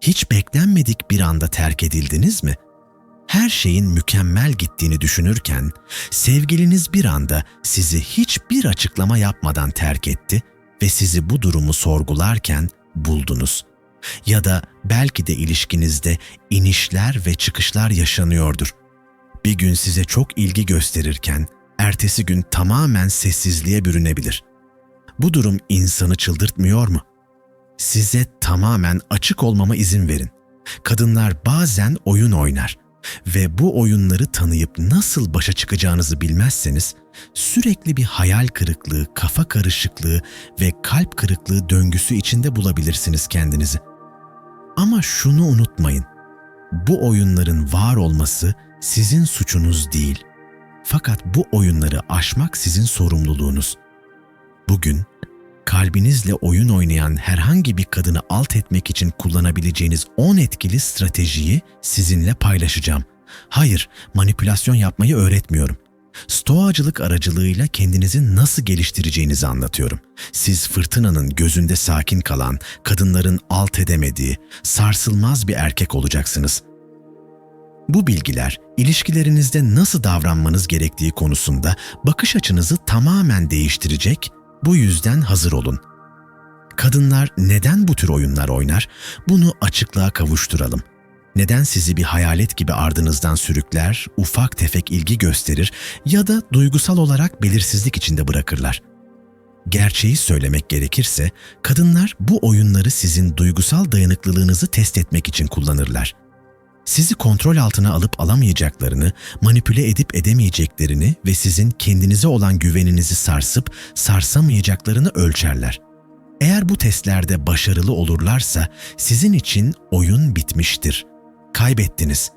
Hiç beklenmedik bir anda terk edildiniz mi? Her şeyin mükemmel gittiğini düşünürken sevgiliniz bir anda sizi hiçbir açıklama yapmadan terk etti ve sizi bu durumu sorgularken buldunuz. Ya da belki de ilişkinizde inişler ve çıkışlar yaşanıyordur. Bir gün size çok ilgi gösterirken ertesi gün tamamen sessizliğe bürünebilir. Bu durum insanı çıldırtmıyor mu? Size tamamen açık olmama izin verin. Kadınlar bazen oyun oynar ve bu oyunları tanıyıp nasıl başa çıkacağınızı bilmezseniz sürekli bir hayal kırıklığı, kafa karışıklığı ve kalp kırıklığı döngüsü içinde bulabilirsiniz kendinizi. Ama şunu unutmayın. Bu oyunların var olması sizin suçunuz değil. Fakat bu oyunları aşmak sizin sorumluluğunuz. Bugün kalbinizle oyun oynayan herhangi bir kadını alt etmek için kullanabileceğiniz 10 etkili stratejiyi sizinle paylaşacağım. Hayır, manipülasyon yapmayı öğretmiyorum. Stoacılık aracılığıyla kendinizi nasıl geliştireceğinizi anlatıyorum. Siz fırtınanın gözünde sakin kalan, kadınların alt edemediği, sarsılmaz bir erkek olacaksınız. Bu bilgiler ilişkilerinizde nasıl davranmanız gerektiği konusunda bakış açınızı tamamen değiştirecek bu yüzden hazır olun. Kadınlar neden bu tür oyunlar oynar? Bunu açıklığa kavuşturalım. Neden sizi bir hayalet gibi ardınızdan sürükler, ufak tefek ilgi gösterir ya da duygusal olarak belirsizlik içinde bırakırlar? Gerçeği söylemek gerekirse, kadınlar bu oyunları sizin duygusal dayanıklılığınızı test etmek için kullanırlar. Sizi kontrol altına alıp alamayacaklarını, manipüle edip edemeyeceklerini ve sizin kendinize olan güveninizi sarsıp sarsamayacaklarını ölçerler. Eğer bu testlerde başarılı olurlarsa sizin için oyun bitmiştir. Kaybettiniz.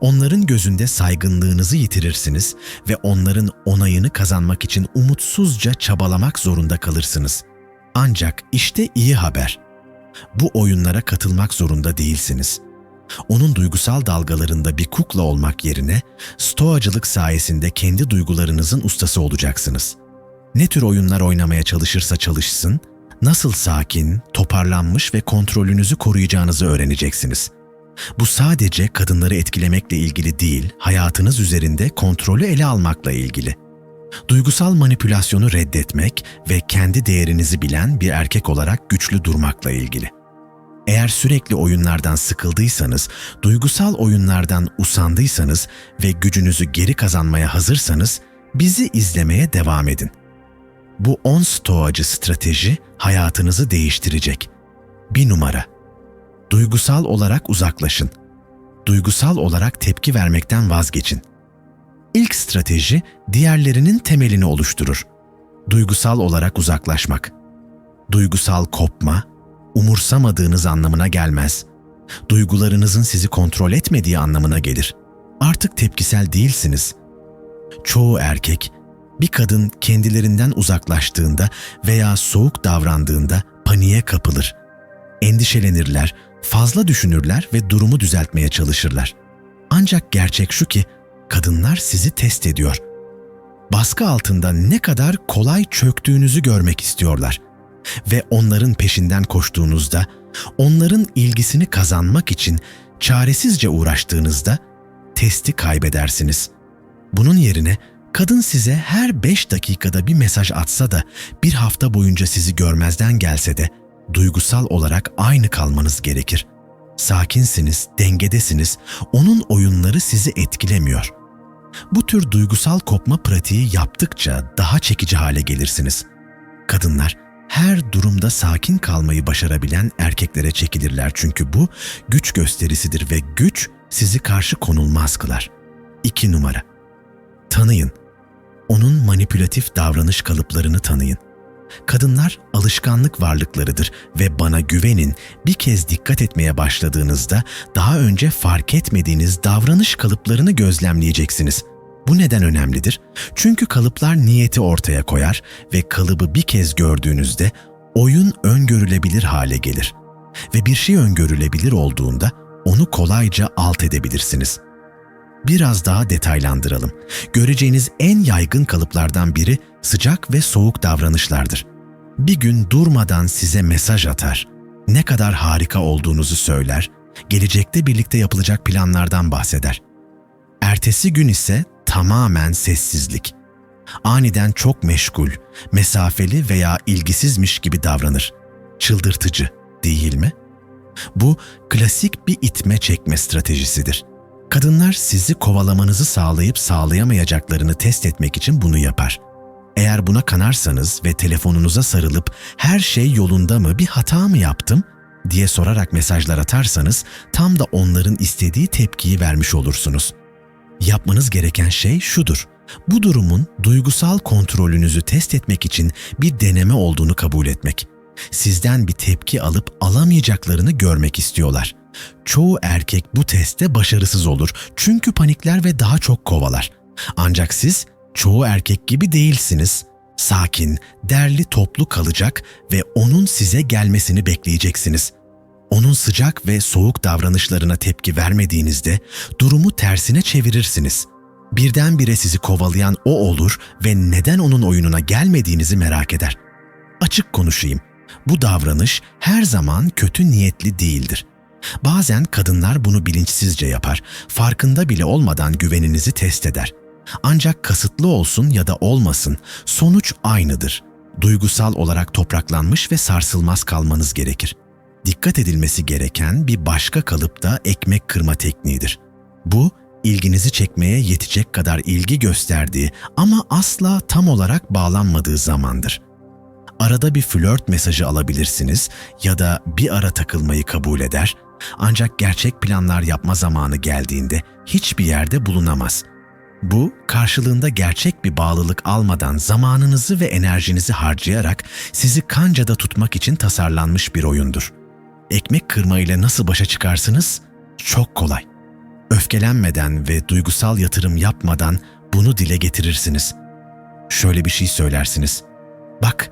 Onların gözünde saygınlığınızı yitirirsiniz ve onların onayını kazanmak için umutsuzca çabalamak zorunda kalırsınız. Ancak işte iyi haber. Bu oyunlara katılmak zorunda değilsiniz.'' Onun duygusal dalgalarında bir kukla olmak yerine stoacılık sayesinde kendi duygularınızın ustası olacaksınız. Ne tür oyunlar oynamaya çalışırsa çalışsın, nasıl sakin, toparlanmış ve kontrolünüzü koruyacağınızı öğreneceksiniz. Bu sadece kadınları etkilemekle ilgili değil, hayatınız üzerinde kontrolü ele almakla ilgili. Duygusal manipülasyonu reddetmek ve kendi değerinizi bilen bir erkek olarak güçlü durmakla ilgili. Eğer sürekli oyunlardan sıkıldıysanız, duygusal oyunlardan usandıysanız ve gücünüzü geri kazanmaya hazırsanız bizi izlemeye devam edin. Bu 10 stoacı strateji hayatınızı değiştirecek. Bir numara. Duygusal olarak uzaklaşın. Duygusal olarak tepki vermekten vazgeçin. İlk strateji diğerlerinin temelini oluşturur. Duygusal olarak uzaklaşmak. Duygusal kopma, umursamadığınız anlamına gelmez. Duygularınızın sizi kontrol etmediği anlamına gelir. Artık tepkisel değilsiniz. Çoğu erkek bir kadın kendilerinden uzaklaştığında veya soğuk davrandığında paniğe kapılır. Endişelenirler, fazla düşünürler ve durumu düzeltmeye çalışırlar. Ancak gerçek şu ki kadınlar sizi test ediyor. Baskı altında ne kadar kolay çöktüğünüzü görmek istiyorlar ve onların peşinden koştuğunuzda, onların ilgisini kazanmak için çaresizce uğraştığınızda testi kaybedersiniz. Bunun yerine kadın size her beş dakikada bir mesaj atsa da bir hafta boyunca sizi görmezden gelse de duygusal olarak aynı kalmanız gerekir. Sakinsiniz, dengedesiniz, onun oyunları sizi etkilemiyor. Bu tür duygusal kopma pratiği yaptıkça daha çekici hale gelirsiniz. Kadınlar her durumda sakin kalmayı başarabilen erkeklere çekilirler çünkü bu güç gösterisidir ve güç sizi karşı konulmaz kılar. 2 numara. Tanıyın. Onun manipülatif davranış kalıplarını tanıyın. Kadınlar alışkanlık varlıklarıdır ve bana güvenin bir kez dikkat etmeye başladığınızda daha önce fark etmediğiniz davranış kalıplarını gözlemleyeceksiniz. Bu neden önemlidir? Çünkü kalıplar niyeti ortaya koyar ve kalıbı bir kez gördüğünüzde oyun öngörülebilir hale gelir. Ve bir şey öngörülebilir olduğunda onu kolayca alt edebilirsiniz. Biraz daha detaylandıralım. Göreceğiniz en yaygın kalıplardan biri sıcak ve soğuk davranışlardır. Bir gün durmadan size mesaj atar, ne kadar harika olduğunuzu söyler Gelecekte birlikte yapılacak planlardan bahseder. Ertesi gün ise tamamen sessizlik. Aniden çok meşgul, mesafeli veya ilgisizmiş gibi davranır. Çıldırtıcı, değil mi? Bu klasik bir itme çekme stratejisidir. Kadınlar sizi kovalamanızı sağlayıp sağlayamayacaklarını test etmek için bunu yapar. Eğer buna kanarsanız ve telefonunuza sarılıp her şey yolunda mı bir hata mı yaptım diye sorarak mesajlar atarsanız tam da onların istediği tepkiyi vermiş olursunuz. Yapmanız gereken şey şudur. Bu durumun duygusal kontrolünüzü test etmek için bir deneme olduğunu kabul etmek. Sizden bir tepki alıp alamayacaklarını görmek istiyorlar. Çoğu erkek bu testte başarısız olur çünkü panikler ve daha çok kovalar. Ancak siz çoğu erkek gibi değilsiniz. Sakin, derli toplu kalacak ve onun size gelmesini bekleyeceksiniz. Onun sıcak ve soğuk davranışlarına tepki vermediğinizde durumu tersine çevirirsiniz. Birdenbire sizi kovalayan o olur ve neden onun oyununa gelmediğinizi merak eder. Açık konuşayım. Bu davranış her zaman kötü niyetli değildir. Bazen kadınlar bunu bilinçsizce yapar, farkında bile olmadan güveninizi test eder. Ancak kasıtlı olsun ya da olmasın, sonuç aynıdır. Duygusal olarak topraklanmış ve sarsılmaz kalmanız gerekir. Dikkat edilmesi gereken bir başka kalıp da ekmek kırma tekniğidir. Bu, ilginizi çekmeye yetecek kadar ilgi gösterdiği ama asla tam olarak bağlanmadığı zamandır. Arada bir flört mesajı alabilirsiniz ya da bir ara takılmayı kabul eder ancak gerçek planlar yapma zamanı geldiğinde hiçbir yerde bulunamaz. Bu, karşılığında gerçek bir bağlılık almadan zamanınızı ve enerjinizi harcayarak sizi kancada tutmak için tasarlanmış bir oyundur. Ekmek kırma ile nasıl başa çıkarsınız? Çok kolay. Öfkelenmeden ve duygusal yatırım yapmadan bunu dile getirirsiniz. Şöyle bir şey söylersiniz. Bak,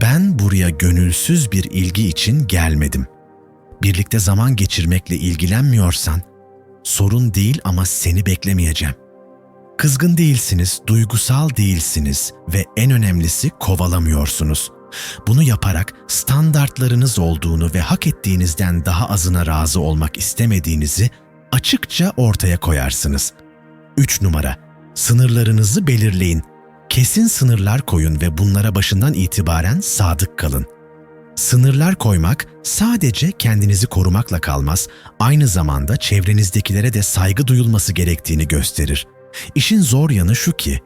ben buraya gönülsüz bir ilgi için gelmedim. Birlikte zaman geçirmekle ilgilenmiyorsan, sorun değil ama seni beklemeyeceğim. Kızgın değilsiniz, duygusal değilsiniz ve en önemlisi kovalamıyorsunuz. Bunu yaparak standartlarınız olduğunu ve hak ettiğinizden daha azına razı olmak istemediğinizi açıkça ortaya koyarsınız. 3 numara. Sınırlarınızı belirleyin. Kesin sınırlar koyun ve bunlara başından itibaren sadık kalın. Sınırlar koymak sadece kendinizi korumakla kalmaz, aynı zamanda çevrenizdekilere de saygı duyulması gerektiğini gösterir. İşin zor yanı şu ki,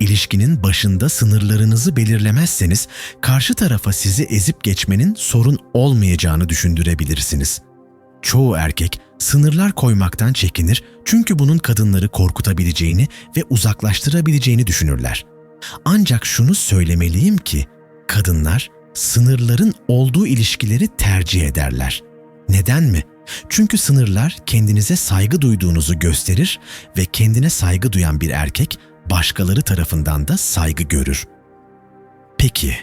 ilişkinin başında sınırlarınızı belirlemezseniz karşı tarafa sizi ezip geçmenin sorun olmayacağını düşündürebilirsiniz. Çoğu erkek sınırlar koymaktan çekinir çünkü bunun kadınları korkutabileceğini ve uzaklaştırabileceğini düşünürler. Ancak şunu söylemeliyim ki kadınlar sınırların olduğu ilişkileri tercih ederler. Neden mi? Çünkü sınırlar kendinize saygı duyduğunuzu gösterir ve kendine saygı duyan bir erkek başkaları tarafından da saygı görür. Peki,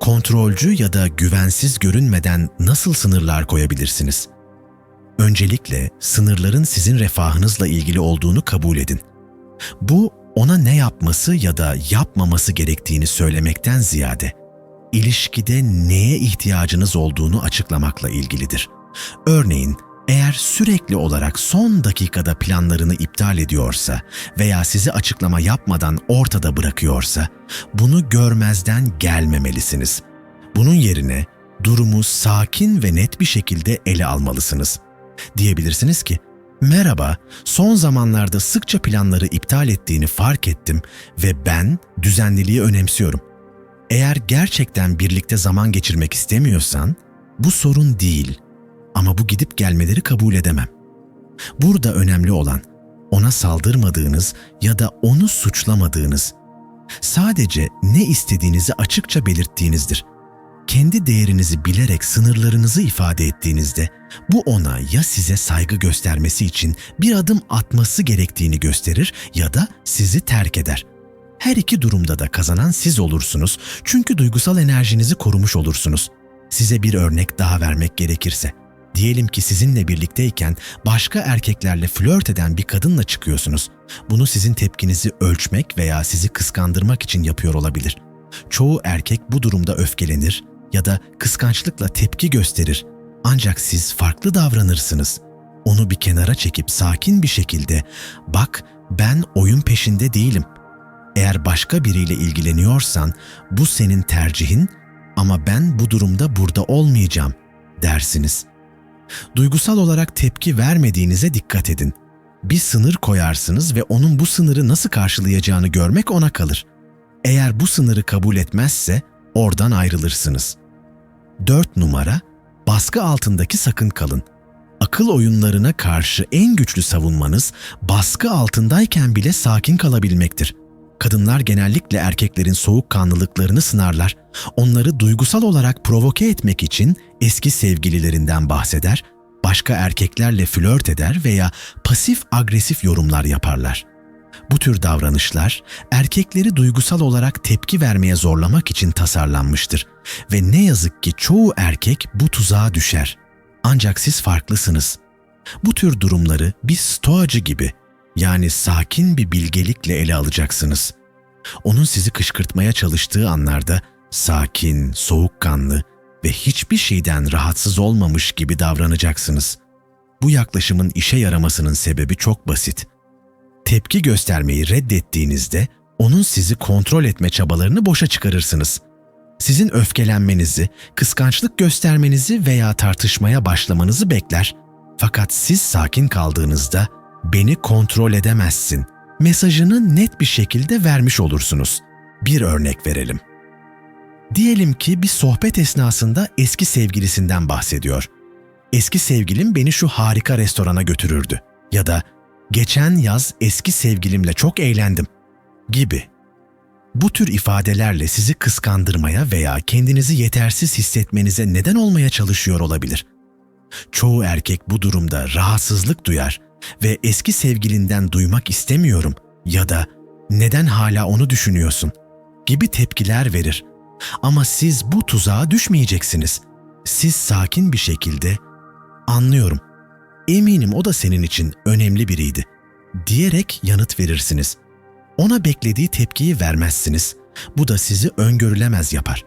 kontrolcü ya da güvensiz görünmeden nasıl sınırlar koyabilirsiniz? Öncelikle sınırların sizin refahınızla ilgili olduğunu kabul edin. Bu ona ne yapması ya da yapmaması gerektiğini söylemekten ziyade ilişkide neye ihtiyacınız olduğunu açıklamakla ilgilidir. Örneğin eğer sürekli olarak son dakikada planlarını iptal ediyorsa veya sizi açıklama yapmadan ortada bırakıyorsa bunu görmezden gelmemelisiniz. Bunun yerine durumu sakin ve net bir şekilde ele almalısınız. Diyebilirsiniz ki, Merhaba, son zamanlarda sıkça planları iptal ettiğini fark ettim ve ben düzenliliği önemsiyorum. Eğer gerçekten birlikte zaman geçirmek istemiyorsan, bu sorun değil. Ama bu gidip gelmeleri kabul edemem. Burada önemli olan ona saldırmadığınız ya da onu suçlamadığınız, sadece ne istediğinizi açıkça belirttiğinizdir. Kendi değerinizi bilerek sınırlarınızı ifade ettiğinizde bu ona ya size saygı göstermesi için bir adım atması gerektiğini gösterir ya da sizi terk eder. Her iki durumda da kazanan siz olursunuz çünkü duygusal enerjinizi korumuş olursunuz. Size bir örnek daha vermek gerekirse, diyelim ki sizinle birlikteyken başka erkeklerle flört eden bir kadınla çıkıyorsunuz. Bunu sizin tepkinizi ölçmek veya sizi kıskandırmak için yapıyor olabilir. Çoğu erkek bu durumda öfkelenir ya da kıskançlıkla tepki gösterir. Ancak siz farklı davranırsınız. onu bir kenara çekip sakin bir şekilde bak ben oyun peşinde değilim. Eğer başka biriyle ilgileniyorsan bu senin tercihin ama ben bu durumda burada olmayacağım dersiniz. Duygusal olarak tepki vermediğinize dikkat edin. Bir sınır koyarsınız ve onun bu sınırı nasıl karşılayacağını görmek ona kalır. Eğer bu sınırı kabul etmezse oradan ayrılırsınız. 4 numara baskı altındaki sakın kalın. Akıl oyunlarına karşı en güçlü savunmanız baskı altındayken bile sakin kalabilmektir. Kadınlar genellikle erkeklerin soğukkanlılıklarını sınarlar. Onları duygusal olarak provoke etmek için eski sevgililerinden bahseder, başka erkeklerle flört eder veya pasif agresif yorumlar yaparlar. Bu tür davranışlar erkekleri duygusal olarak tepki vermeye zorlamak için tasarlanmıştır ve ne yazık ki çoğu erkek bu tuzağa düşer. Ancak siz farklısınız. Bu tür durumları bir stoacı gibi yani sakin bir bilgelikle ele alacaksınız. Onun sizi kışkırtmaya çalıştığı anlarda sakin, soğukkanlı ve hiçbir şeyden rahatsız olmamış gibi davranacaksınız. Bu yaklaşımın işe yaramasının sebebi çok basit. Tepki göstermeyi reddettiğinizde onun sizi kontrol etme çabalarını boşa çıkarırsınız. Sizin öfkelenmenizi, kıskançlık göstermenizi veya tartışmaya başlamanızı bekler. Fakat siz sakin kaldığınızda beni kontrol edemezsin mesajını net bir şekilde vermiş olursunuz. Bir örnek verelim. Diyelim ki bir sohbet esnasında eski sevgilisinden bahsediyor. Eski sevgilim beni şu harika restorana götürürdü ya da geçen yaz eski sevgilimle çok eğlendim gibi. Bu tür ifadelerle sizi kıskandırmaya veya kendinizi yetersiz hissetmenize neden olmaya çalışıyor olabilir. Çoğu erkek bu durumda rahatsızlık duyar ve eski sevgilinden duymak istemiyorum ya da neden hala onu düşünüyorsun gibi tepkiler verir. Ama siz bu tuzağa düşmeyeceksiniz. Siz sakin bir şekilde anlıyorum. Eminim o da senin için önemli biriydi diyerek yanıt verirsiniz. Ona beklediği tepkiyi vermezsiniz. Bu da sizi öngörülemez yapar.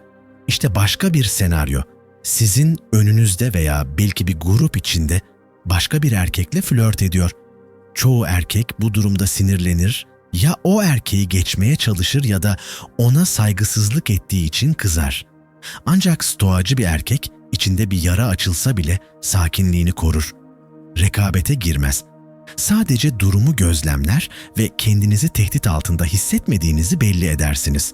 İşte başka bir senaryo. Sizin önünüzde veya belki bir grup içinde başka bir erkekle flört ediyor. Çoğu erkek bu durumda sinirlenir, ya o erkeği geçmeye çalışır ya da ona saygısızlık ettiği için kızar. Ancak stoacı bir erkek içinde bir yara açılsa bile sakinliğini korur. Rekabete girmez. Sadece durumu gözlemler ve kendinizi tehdit altında hissetmediğinizi belli edersiniz.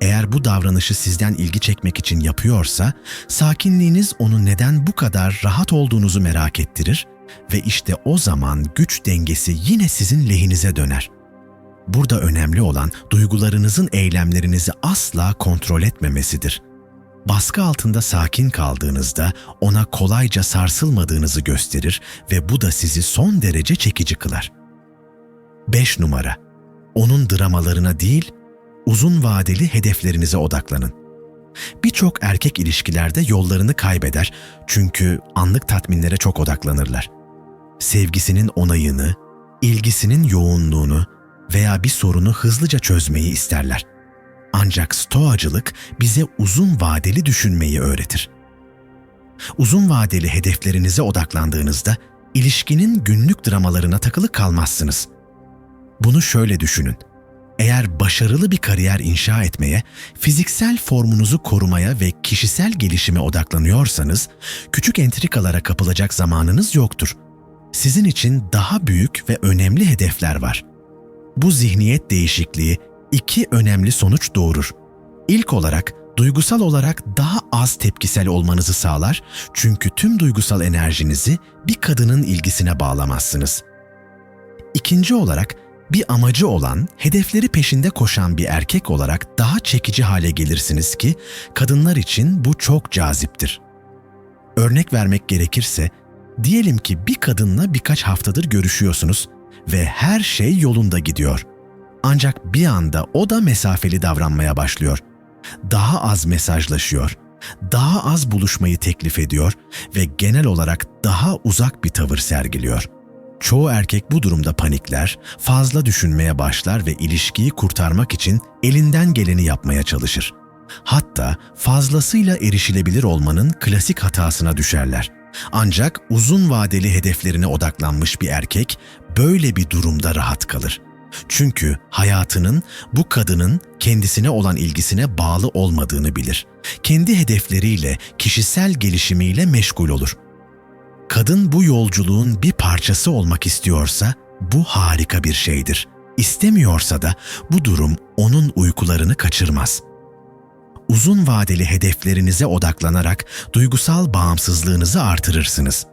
Eğer bu davranışı sizden ilgi çekmek için yapıyorsa, sakinliğiniz onu neden bu kadar rahat olduğunuzu merak ettirir ve işte o zaman güç dengesi yine sizin lehinize döner. Burada önemli olan duygularınızın eylemlerinizi asla kontrol etmemesidir. Baskı altında sakin kaldığınızda ona kolayca sarsılmadığınızı gösterir ve bu da sizi son derece çekici kılar. 5 numara. Onun dramalarına değil, uzun vadeli hedeflerinize odaklanın. Birçok erkek ilişkilerde yollarını kaybeder çünkü anlık tatminlere çok odaklanırlar. Sevgisinin onayını, ilgisinin yoğunluğunu veya bir sorunu hızlıca çözmeyi isterler. Ancak stoacılık bize uzun vadeli düşünmeyi öğretir. Uzun vadeli hedeflerinize odaklandığınızda ilişkinin günlük dramalarına takılı kalmazsınız. Bunu şöyle düşünün. Eğer başarılı bir kariyer inşa etmeye, fiziksel formunuzu korumaya ve kişisel gelişime odaklanıyorsanız, küçük entrikalara kapılacak zamanınız yoktur. Sizin için daha büyük ve önemli hedefler var. Bu zihniyet değişikliği iki önemli sonuç doğurur. İlk olarak duygusal olarak daha az tepkisel olmanızı sağlar çünkü tüm duygusal enerjinizi bir kadının ilgisine bağlamazsınız. İkinci olarak bir amacı olan, hedefleri peşinde koşan bir erkek olarak daha çekici hale gelirsiniz ki kadınlar için bu çok caziptir. Örnek vermek gerekirse, diyelim ki bir kadınla birkaç haftadır görüşüyorsunuz ve her şey yolunda gidiyor. Ancak bir anda o da mesafeli davranmaya başlıyor. Daha az mesajlaşıyor, daha az buluşmayı teklif ediyor ve genel olarak daha uzak bir tavır sergiliyor.'' Çoğu erkek bu durumda panikler, fazla düşünmeye başlar ve ilişkiyi kurtarmak için elinden geleni yapmaya çalışır. Hatta fazlasıyla erişilebilir olmanın klasik hatasına düşerler. Ancak uzun vadeli hedeflerine odaklanmış bir erkek böyle bir durumda rahat kalır. Çünkü hayatının bu kadının kendisine olan ilgisine bağlı olmadığını bilir. Kendi hedefleriyle, kişisel gelişimiyle meşgul olur. Kadın bu yolculuğun bir parçası olmak istiyorsa bu harika bir şeydir. İstemiyorsa da bu durum onun uykularını kaçırmaz. Uzun vadeli hedeflerinize odaklanarak duygusal bağımsızlığınızı artırırsınız.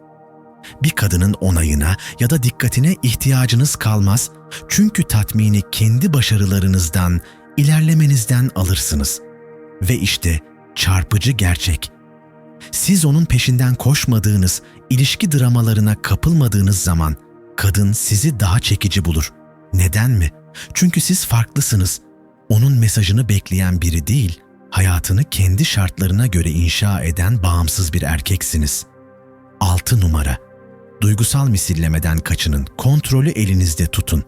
Bir kadının onayına ya da dikkatine ihtiyacınız kalmaz çünkü tatmini kendi başarılarınızdan, ilerlemenizden alırsınız. Ve işte çarpıcı gerçek. Siz onun peşinden koşmadığınız, ilişki dramalarına kapılmadığınız zaman kadın sizi daha çekici bulur. Neden mi? Çünkü siz farklısınız. Onun mesajını bekleyen biri değil, hayatını kendi şartlarına göre inşa eden bağımsız bir erkeksiniz. 6 numara. Duygusal misillemeden kaçının, kontrolü elinizde tutun.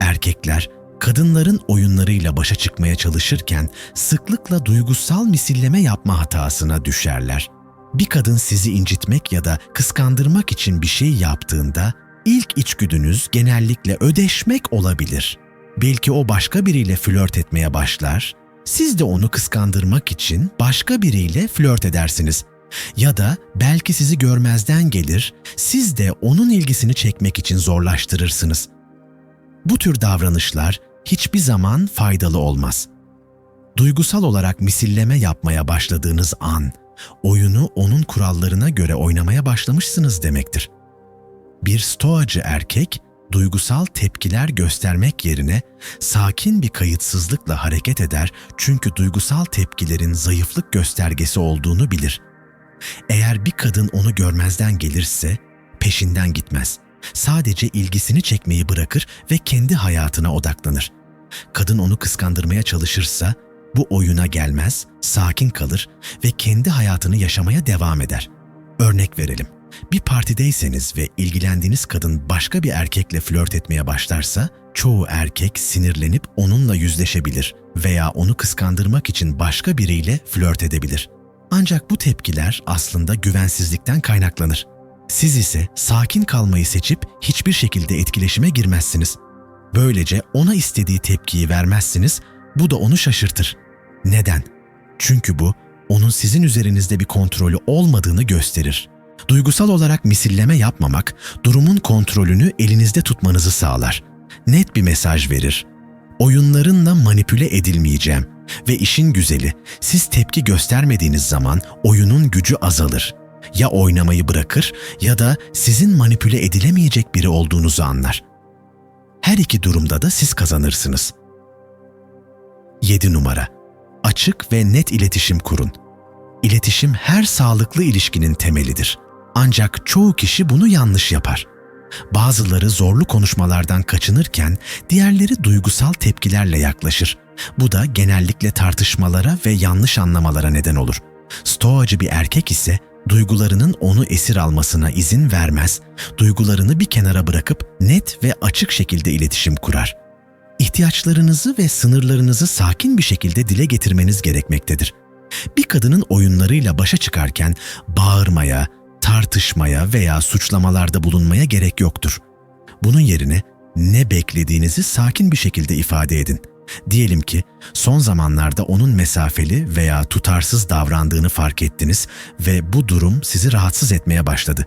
Erkekler kadınların oyunlarıyla başa çıkmaya çalışırken sıklıkla duygusal misilleme yapma hatasına düşerler. Bir kadın sizi incitmek ya da kıskandırmak için bir şey yaptığında ilk içgüdünüz genellikle ödeşmek olabilir. Belki o başka biriyle flört etmeye başlar, siz de onu kıskandırmak için başka biriyle flört edersiniz. Ya da belki sizi görmezden gelir, siz de onun ilgisini çekmek için zorlaştırırsınız. Bu tür davranışlar hiçbir zaman faydalı olmaz. Duygusal olarak misilleme yapmaya başladığınız an, oyunu onun kurallarına göre oynamaya başlamışsınız demektir. Bir stoacı erkek, duygusal tepkiler göstermek yerine sakin bir kayıtsızlıkla hareket eder çünkü duygusal tepkilerin zayıflık göstergesi olduğunu bilir. Eğer bir kadın onu görmezden gelirse peşinden gitmez. Sadece ilgisini çekmeyi bırakır ve kendi hayatına odaklanır. Kadın onu kıskandırmaya çalışırsa bu oyuna gelmez, sakin kalır ve kendi hayatını yaşamaya devam eder. Örnek verelim. Bir partideyseniz ve ilgilendiğiniz kadın başka bir erkekle flört etmeye başlarsa, çoğu erkek sinirlenip onunla yüzleşebilir veya onu kıskandırmak için başka biriyle flört edebilir. Ancak bu tepkiler aslında güvensizlikten kaynaklanır. Siz ise sakin kalmayı seçip hiçbir şekilde etkileşime girmezsiniz. Böylece ona istediği tepkiyi vermezsiniz, bu da onu şaşırtır. Neden? Çünkü bu onun sizin üzerinizde bir kontrolü olmadığını gösterir. Duygusal olarak misilleme yapmamak, durumun kontrolünü elinizde tutmanızı sağlar. Net bir mesaj verir. Oyunlarınla manipüle edilmeyeceğim ve işin güzeli, siz tepki göstermediğiniz zaman oyunun gücü azalır. Ya oynamayı bırakır ya da sizin manipüle edilemeyecek biri olduğunuzu anlar. Her iki durumda da siz kazanırsınız. 7 numara. Açık ve net iletişim kurun. İletişim her sağlıklı ilişkinin temelidir. Ancak çoğu kişi bunu yanlış yapar. Bazıları zorlu konuşmalardan kaçınırken diğerleri duygusal tepkilerle yaklaşır. Bu da genellikle tartışmalara ve yanlış anlamalara neden olur. Stoacı bir erkek ise duygularının onu esir almasına izin vermez, duygularını bir kenara bırakıp net ve açık şekilde iletişim kurar. İhtiyaçlarınızı ve sınırlarınızı sakin bir şekilde dile getirmeniz gerekmektedir. Bir kadının oyunlarıyla başa çıkarken bağırmaya, tartışmaya veya suçlamalarda bulunmaya gerek yoktur. Bunun yerine ne beklediğinizi sakin bir şekilde ifade edin. Diyelim ki son zamanlarda onun mesafeli veya tutarsız davrandığını fark ettiniz ve bu durum sizi rahatsız etmeye başladı.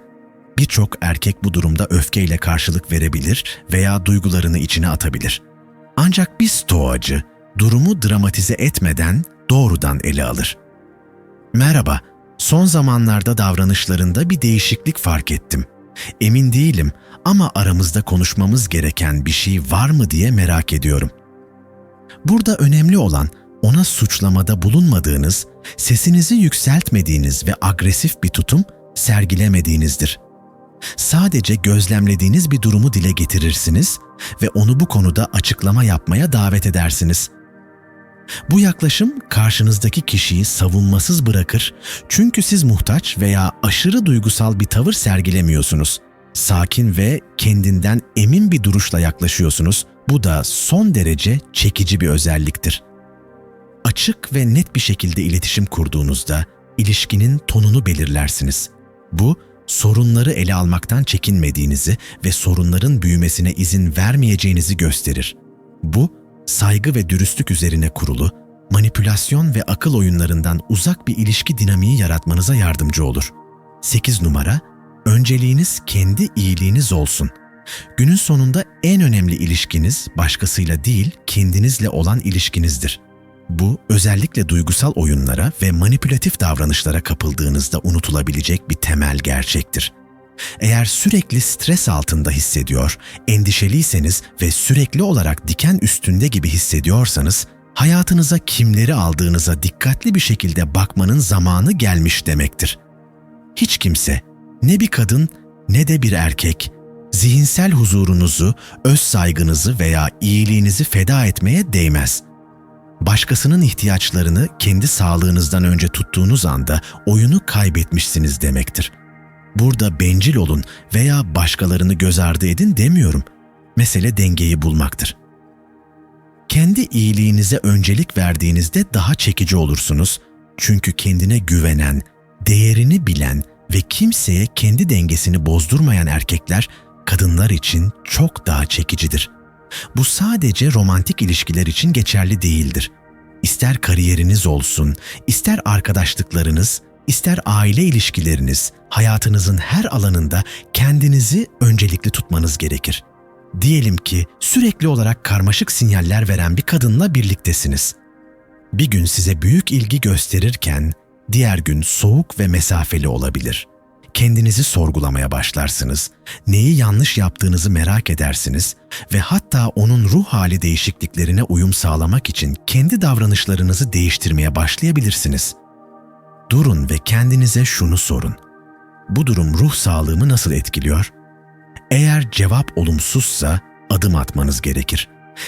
Birçok erkek bu durumda öfkeyle karşılık verebilir veya duygularını içine atabilir. Ancak bir stoacı durumu dramatize etmeden doğrudan ele alır. Merhaba, Son zamanlarda davranışlarında bir değişiklik fark ettim. Emin değilim ama aramızda konuşmamız gereken bir şey var mı diye merak ediyorum. Burada önemli olan ona suçlamada bulunmadığınız, sesinizi yükseltmediğiniz ve agresif bir tutum sergilemediğinizdir. Sadece gözlemlediğiniz bir durumu dile getirirsiniz ve onu bu konuda açıklama yapmaya davet edersiniz. Bu yaklaşım karşınızdaki kişiyi savunmasız bırakır çünkü siz muhtaç veya aşırı duygusal bir tavır sergilemiyorsunuz. Sakin ve kendinden emin bir duruşla yaklaşıyorsunuz. Bu da son derece çekici bir özelliktir. Açık ve net bir şekilde iletişim kurduğunuzda ilişkinin tonunu belirlersiniz. Bu sorunları ele almaktan çekinmediğinizi ve sorunların büyümesine izin vermeyeceğinizi gösterir. Bu, saygı ve dürüstlük üzerine kurulu, manipülasyon ve akıl oyunlarından uzak bir ilişki dinamiği yaratmanıza yardımcı olur. 8 numara, önceliğiniz kendi iyiliğiniz olsun. Günün sonunda en önemli ilişkiniz başkasıyla değil, kendinizle olan ilişkinizdir. Bu özellikle duygusal oyunlara ve manipülatif davranışlara kapıldığınızda unutulabilecek bir temel gerçektir. Eğer sürekli stres altında hissediyor, endişeliyseniz ve sürekli olarak diken üstünde gibi hissediyorsanız, hayatınıza kimleri aldığınıza dikkatli bir şekilde bakmanın zamanı gelmiş demektir. Hiç kimse, ne bir kadın ne de bir erkek, zihinsel huzurunuzu, öz saygınızı veya iyiliğinizi feda etmeye değmez. Başkasının ihtiyaçlarını kendi sağlığınızdan önce tuttuğunuz anda oyunu kaybetmişsiniz demektir. Burada bencil olun veya başkalarını göz ardı edin demiyorum. Mesele dengeyi bulmaktır. Kendi iyiliğinize öncelik verdiğinizde daha çekici olursunuz. Çünkü kendine güvenen, değerini bilen ve kimseye kendi dengesini bozdurmayan erkekler kadınlar için çok daha çekicidir. Bu sadece romantik ilişkiler için geçerli değildir. İster kariyeriniz olsun, ister arkadaşlıklarınız, ister aile ilişkileriniz, hayatınızın her alanında kendinizi öncelikli tutmanız gerekir. Diyelim ki sürekli olarak karmaşık sinyaller veren bir kadınla birliktesiniz. Bir gün size büyük ilgi gösterirken diğer gün soğuk ve mesafeli olabilir. Kendinizi sorgulamaya başlarsınız, neyi yanlış yaptığınızı merak edersiniz ve hatta onun ruh hali değişikliklerine uyum sağlamak için kendi davranışlarınızı değiştirmeye başlayabilirsiniz. Durun ve kendinize şunu sorun. Bu durum ruh sağlığımı nasıl etkiliyor? Eğer cevap olumsuzsa adım atmanız gerekir.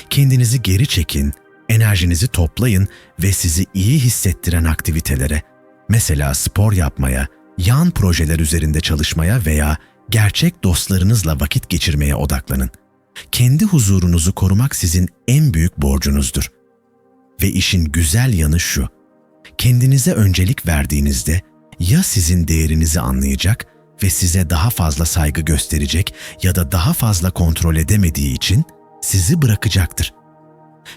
Kendinizi geri çekin, enerjinizi toplayın ve sizi iyi hissettiren aktivitelere, mesela spor yapmaya, yan projeler üzerinde çalışmaya veya gerçek dostlarınızla vakit geçirmeye odaklanın. Kendi huzurunuzu korumak sizin en büyük borcunuzdur. Ve işin güzel yanı şu. Kendinize öncelik verdiğinizde ya sizin değerinizi anlayacak ve size daha fazla saygı gösterecek ya da daha fazla kontrol edemediği için sizi bırakacaktır.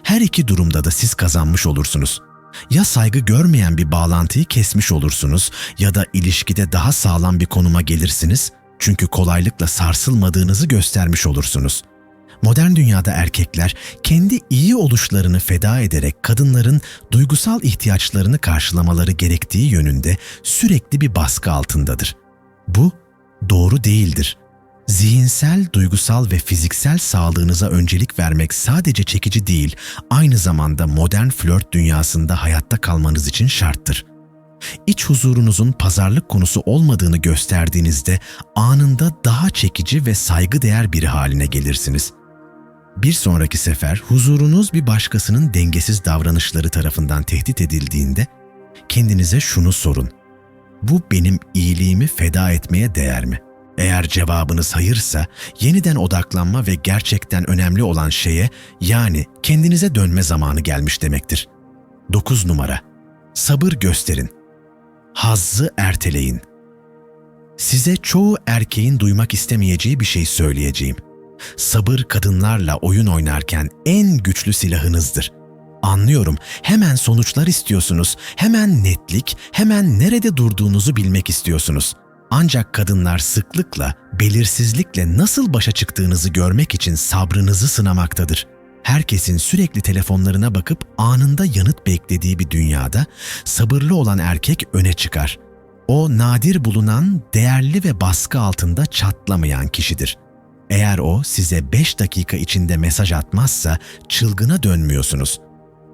Her iki durumda da siz kazanmış olursunuz. Ya saygı görmeyen bir bağlantıyı kesmiş olursunuz ya da ilişkide daha sağlam bir konuma gelirsiniz çünkü kolaylıkla sarsılmadığınızı göstermiş olursunuz. Modern dünyada erkekler kendi iyi oluşlarını feda ederek kadınların duygusal ihtiyaçlarını karşılamaları gerektiği yönünde sürekli bir baskı altındadır. Bu doğru değildir. Zihinsel, duygusal ve fiziksel sağlığınıza öncelik vermek sadece çekici değil, aynı zamanda modern flört dünyasında hayatta kalmanız için şarttır. İç huzurunuzun pazarlık konusu olmadığını gösterdiğinizde anında daha çekici ve saygıdeğer biri haline gelirsiniz. Bir sonraki sefer huzurunuz bir başkasının dengesiz davranışları tarafından tehdit edildiğinde kendinize şunu sorun. Bu benim iyiliğimi feda etmeye değer mi?'' Eğer cevabınız hayırsa yeniden odaklanma ve gerçekten önemli olan şeye yani kendinize dönme zamanı gelmiş demektir. 9 numara. Sabır gösterin. Hazzı erteleyin. Size çoğu erkeğin duymak istemeyeceği bir şey söyleyeceğim. Sabır kadınlarla oyun oynarken en güçlü silahınızdır. Anlıyorum. Hemen sonuçlar istiyorsunuz. Hemen netlik, hemen nerede durduğunuzu bilmek istiyorsunuz. Ancak kadınlar sıklıkla, belirsizlikle nasıl başa çıktığınızı görmek için sabrınızı sınamaktadır. Herkesin sürekli telefonlarına bakıp anında yanıt beklediği bir dünyada sabırlı olan erkek öne çıkar. O nadir bulunan, değerli ve baskı altında çatlamayan kişidir. Eğer o size 5 dakika içinde mesaj atmazsa çılgına dönmüyorsunuz.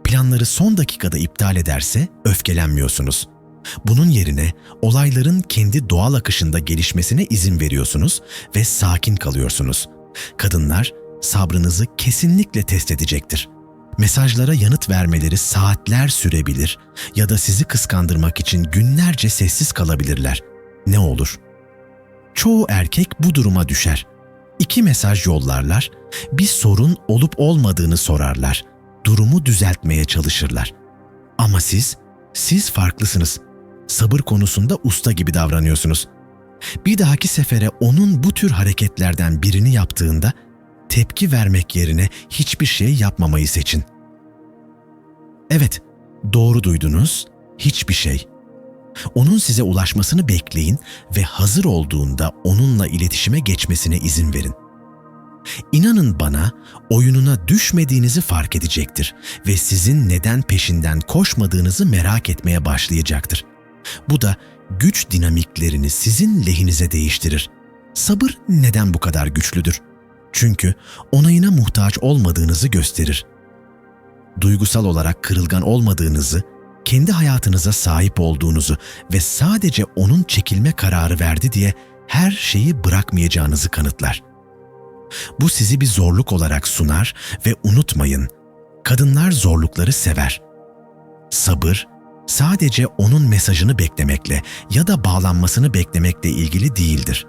Planları son dakikada iptal ederse öfkelenmiyorsunuz.'' Bunun yerine olayların kendi doğal akışında gelişmesine izin veriyorsunuz ve sakin kalıyorsunuz. Kadınlar sabrınızı kesinlikle test edecektir. Mesajlara yanıt vermeleri saatler sürebilir ya da sizi kıskandırmak için günlerce sessiz kalabilirler. Ne olur? Çoğu erkek bu duruma düşer. İki mesaj yollarlar, bir sorun olup olmadığını sorarlar. Durumu düzeltmeye çalışırlar. Ama siz, siz farklısınız sabır konusunda usta gibi davranıyorsunuz. Bir dahaki sefere onun bu tür hareketlerden birini yaptığında tepki vermek yerine hiçbir şey yapmamayı seçin. Evet, doğru duydunuz, hiçbir şey. Onun size ulaşmasını bekleyin ve hazır olduğunda onunla iletişime geçmesine izin verin. İnanın bana, oyununa düşmediğinizi fark edecektir ve sizin neden peşinden koşmadığınızı merak etmeye başlayacaktır. Bu da güç dinamiklerini sizin lehinize değiştirir. Sabır neden bu kadar güçlüdür? Çünkü onayına muhtaç olmadığınızı gösterir. Duygusal olarak kırılgan olmadığınızı, kendi hayatınıza sahip olduğunuzu ve sadece onun çekilme kararı verdi diye her şeyi bırakmayacağınızı kanıtlar. Bu sizi bir zorluk olarak sunar ve unutmayın, kadınlar zorlukları sever. Sabır, sadece onun mesajını beklemekle ya da bağlanmasını beklemekle ilgili değildir.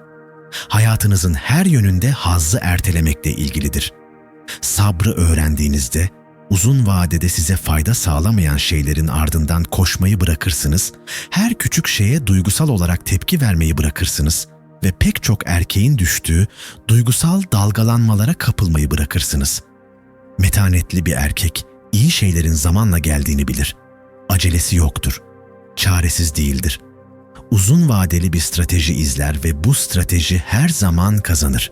Hayatınızın her yönünde hazzı ertelemekle ilgilidir. Sabrı öğrendiğinizde uzun vadede size fayda sağlamayan şeylerin ardından koşmayı bırakırsınız, her küçük şeye duygusal olarak tepki vermeyi bırakırsınız ve pek çok erkeğin düştüğü duygusal dalgalanmalara kapılmayı bırakırsınız. Metanetli bir erkek iyi şeylerin zamanla geldiğini bilir. Acelesi yoktur. Çaresiz değildir. Uzun vadeli bir strateji izler ve bu strateji her zaman kazanır.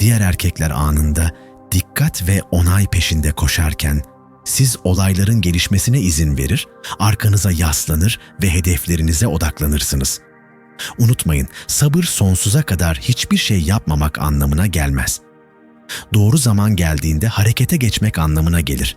Diğer erkekler anında dikkat ve onay peşinde koşarken siz olayların gelişmesine izin verir, arkanıza yaslanır ve hedeflerinize odaklanırsınız. Unutmayın, sabır sonsuza kadar hiçbir şey yapmamak anlamına gelmez. Doğru zaman geldiğinde harekete geçmek anlamına gelir.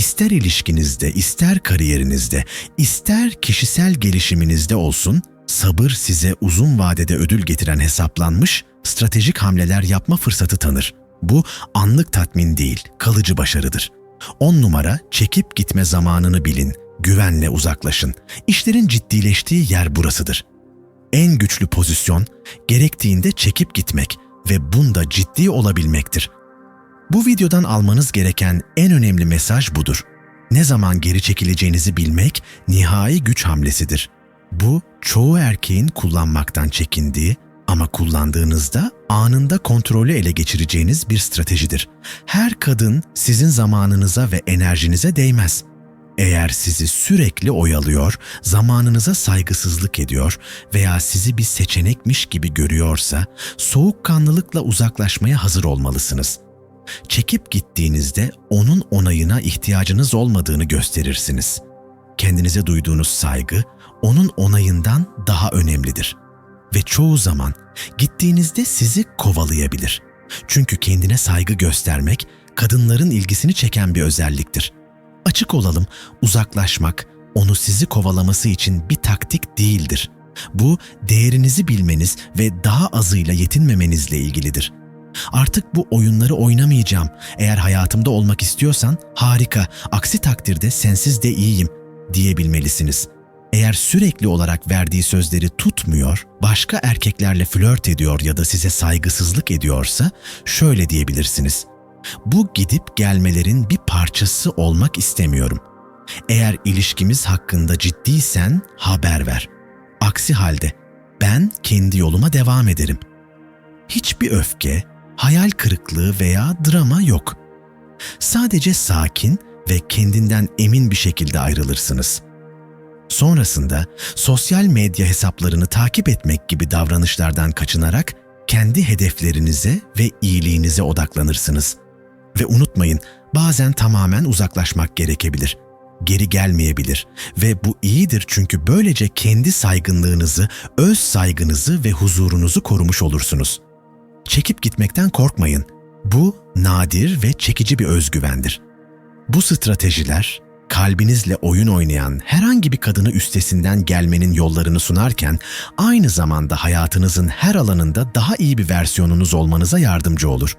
İster ilişkinizde, ister kariyerinizde, ister kişisel gelişiminizde olsun, sabır size uzun vadede ödül getiren hesaplanmış, stratejik hamleler yapma fırsatı tanır. Bu anlık tatmin değil, kalıcı başarıdır. 10 numara çekip gitme zamanını bilin, güvenle uzaklaşın. İşlerin ciddileştiği yer burasıdır. En güçlü pozisyon gerektiğinde çekip gitmek ve bunda ciddi olabilmektir. Bu videodan almanız gereken en önemli mesaj budur. Ne zaman geri çekileceğinizi bilmek nihai güç hamlesidir. Bu çoğu erkeğin kullanmaktan çekindiği ama kullandığınızda anında kontrolü ele geçireceğiniz bir stratejidir. Her kadın sizin zamanınıza ve enerjinize değmez. Eğer sizi sürekli oyalıyor, zamanınıza saygısızlık ediyor veya sizi bir seçenekmiş gibi görüyorsa soğukkanlılıkla uzaklaşmaya hazır olmalısınız. Çekip gittiğinizde onun onayına ihtiyacınız olmadığını gösterirsiniz. Kendinize duyduğunuz saygı onun onayından daha önemlidir ve çoğu zaman gittiğinizde sizi kovalayabilir. Çünkü kendine saygı göstermek kadınların ilgisini çeken bir özelliktir. Açık olalım, uzaklaşmak onu sizi kovalaması için bir taktik değildir. Bu değerinizi bilmeniz ve daha azıyla yetinmemenizle ilgilidir. Artık bu oyunları oynamayacağım. Eğer hayatımda olmak istiyorsan harika, aksi takdirde sensiz de iyiyim diyebilmelisiniz.'' Eğer sürekli olarak verdiği sözleri tutmuyor, başka erkeklerle flört ediyor ya da size saygısızlık ediyorsa şöyle diyebilirsiniz. Bu gidip gelmelerin bir parçası olmak istemiyorum. Eğer ilişkimiz hakkında ciddiysen haber ver. Aksi halde ben kendi yoluma devam ederim. Hiçbir öfke, hayal kırıklığı veya drama yok. Sadece sakin ve kendinden emin bir şekilde ayrılırsınız.'' Sonrasında sosyal medya hesaplarını takip etmek gibi davranışlardan kaçınarak kendi hedeflerinize ve iyiliğinize odaklanırsınız. Ve unutmayın, bazen tamamen uzaklaşmak gerekebilir. Geri gelmeyebilir ve bu iyidir çünkü böylece kendi saygınlığınızı, öz saygınızı ve huzurunuzu korumuş olursunuz. Çekip gitmekten korkmayın. Bu nadir ve çekici bir özgüvendir. Bu stratejiler kalbinizle oyun oynayan herhangi bir kadını üstesinden gelmenin yollarını sunarken aynı zamanda hayatınızın her alanında daha iyi bir versiyonunuz olmanıza yardımcı olur.